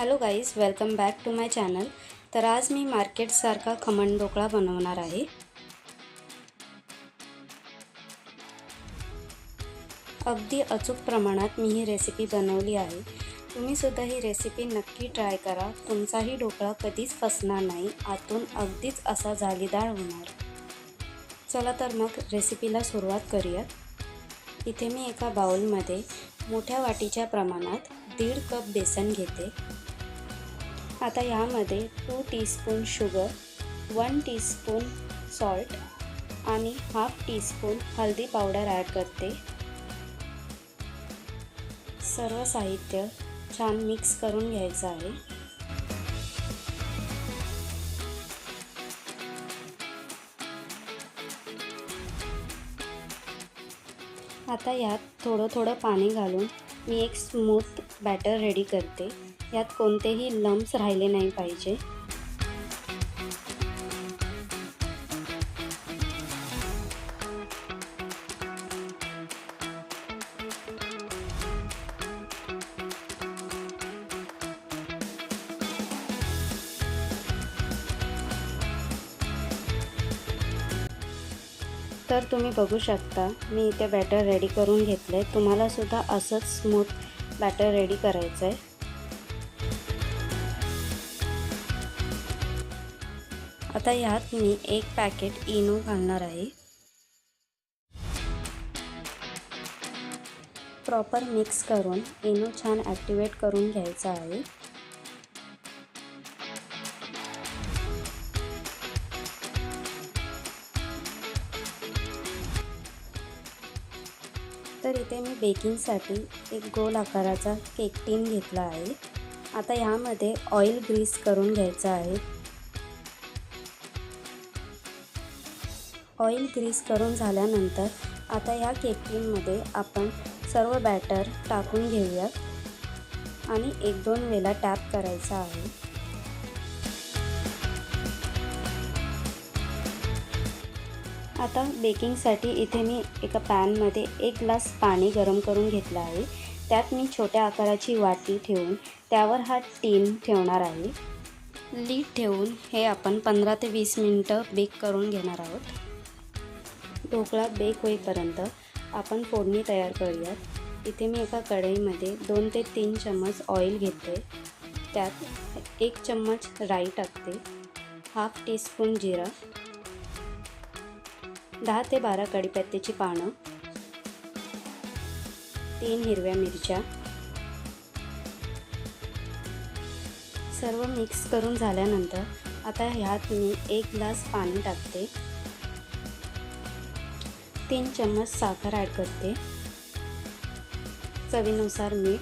Hello guys welcome back to my channel तर आज मी मार्केटसारखा खमण ढोकळा बनवणार आहे. अगदी अचूक प्रमाणात मी ही रेसिपी बनवली आहे. तुम्हीसुद्धा ही रेसिपी नक्की ट्राय करा. तुमचाही ढोकळा कधीच फसणार नाही. आतून अगदीच असा जालीदार होणार. चला तर मग रेसिपीला सुरुवात करूयात इथे मी एका बाउलमध्ये मोठ्या वाटीच्या प्रमाणात दीड कप बेसन घेते. आता यामध्ये two teaspoon sugar one teaspoon salt आणि हाफ टीस्पून हळदी पावडर ॲड करते. सर्व साहित्य छान मिक्स करून घ्यायचं आहे. आता यात थोडं थोडं पाणी घालून मी एक स्मूथ बॅटर रेडी करते. यात कोणतेही लम्स राहिले नाही पाहिजे. तर तुम्ही बघू शकता मी इथे बॅटर रेडी करून घेतलं आहे तुम्हालासुद्धा असंच स्मूथ बॅटर रेडी करायचं आहे आता यात मी एक पॅकेट इनो घालणार आहे. प्रॉपर मिक्स करून इनो छान ॲक्टिवेट करून घ्यायचा आहे. तर इथे मी बेकिंगसाठी एक गोल आकाराचा केक टीन घेतला आहे. आता ह्यामध्ये ऑइल ग्रीस करून घ्यायचा आहे. ऑइल ग्रीस करून झाल्यानंतर आता या केक आपण सर्व बॅटर टाकून घेऊयात आणि एक दोन वेळा टॅप करायचा आहे. आता बेकिंगसाठी इथे मी एका पॅनमध्ये एक ग्लास पाणी गरम करून घेतलं आहे. त्यात मी छोट्या आकाराची वाटी ठेवून त्यावर हा टीन ठेवणार आहे. लीड ठेवून हे आपण पंधरा ते वीस मिनटं बेक करून घेणार आहोत. ढोकळा बेक होईपर्यंत आपण फोडणी तयार करूयात. इथे मी एका कढईमध्ये दोन ते तीन चम्मच ऑइल घेते त्यात एक चम्मच राई टाकते. हाफ टीस्पून जिरा. दहा ते बारा कढीपत्त्याची पानं. तीन हिरव्या मिरच्या. सर्व मिक्स करून झाल्यानंतर आता ह्यात मी एक ग्लास पाणी टाकते. तीन चम्मच साखर ॲड करते. चवीनुसार मीठ.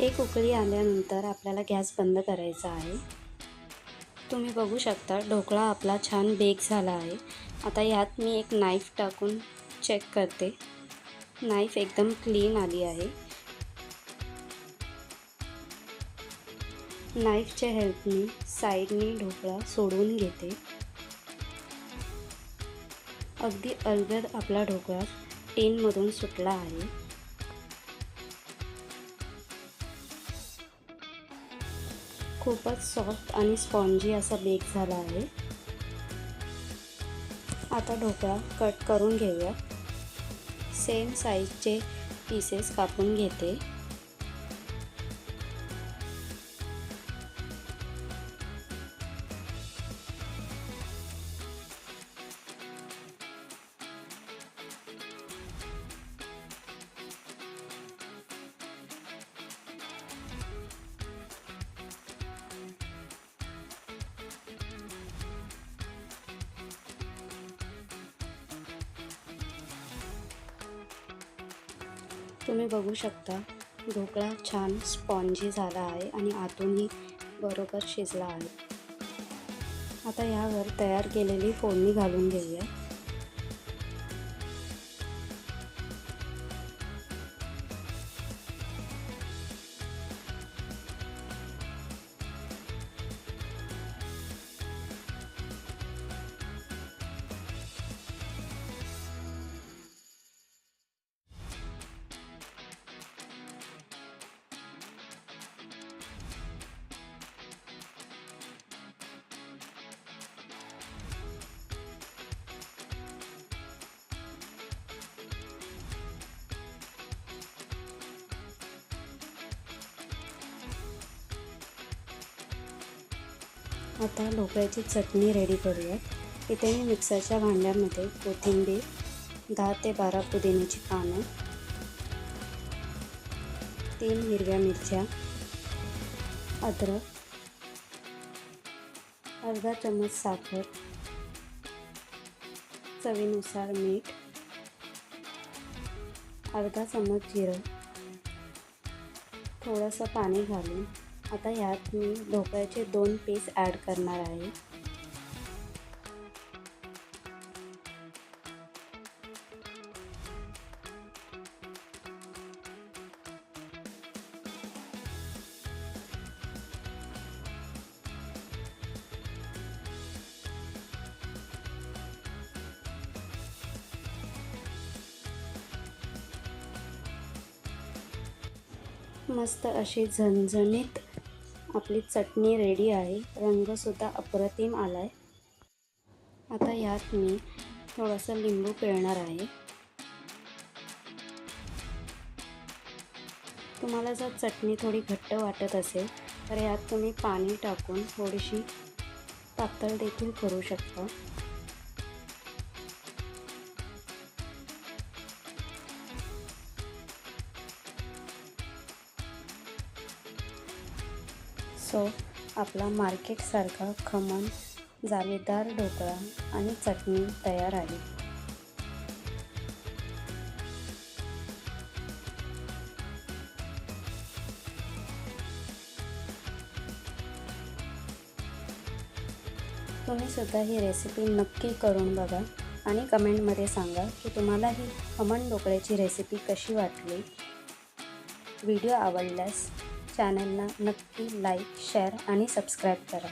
एक उकळी आल्यानंतर आपल्याला गॅस बंद करायचा आहे. तुम्ही बघू शकता ढोकळा आपला छान बेक झाला आहे. आता यात मी एक नाईफ टाकून चेक करते. नाईफ एकदम क्लीन आली आहे. नाईफच्या हेल्पनी साईडनी ढोकळा सोडवून घेते. अगदी अलगद आपला ढोकळा टीनमधून सुटला आहे. खूपच सॉफ्ट आणि स्पॉन्जी असा बेक झाला आहे. आता ढोकळा कट करून घेऊया. सेम साईजचे पीसेस कापून घेते. तुम्ही बघू शकता ढोकळा छान स्पॉन्जी झाला आहे आणि आतूनही बरोबर शिजला आहे. आता यावर तयार केलेली फोडणी घालून घेऊया. आता भोपळ्याची चटणी रेडी करूया इथे मी मिक्सरच्या भांड्यामध्ये कोथिंबीर दहा ते बारा पुदिन्याची पानं तीन हिरव्या मिरच्या अद्रक अर्धा चम्मच साखर चवीनुसार मीठ अर्धा चम्मच जिरं थोडंसं पाणी घालून आता यात मी ढोकळ्याचे दोन पीस ॲड करणार आहे. मस्त अशी झणझणीत आपली चटणी रेडी आहे. रंगसुद्धा अप्रतिम आला आहे आता यात मी थोडंसं लिंबू पिळणार आहे. तुम्हाला जर चटणी थोडी घट्ट वाटत असेल तर यात तुम्ही पाणी टाकून थोडीशी पातळ देखील करू शकता. सो आपला मार्केटसारखा खमण जाळीदार ढोकळा आणि चटणी तयार आहे. तुम्ही सुद्धा ही रेसिपी नक्की करून बघा आणि कमेंटमध्ये सांगा की तुम्हाला ही खमण ढोकळ्याची रेसिपी कशी वाटली? व्हिडिओ आवडल्यास चॅनलला नक्की लाईक शेअर आणि सबस्क्राईब करा.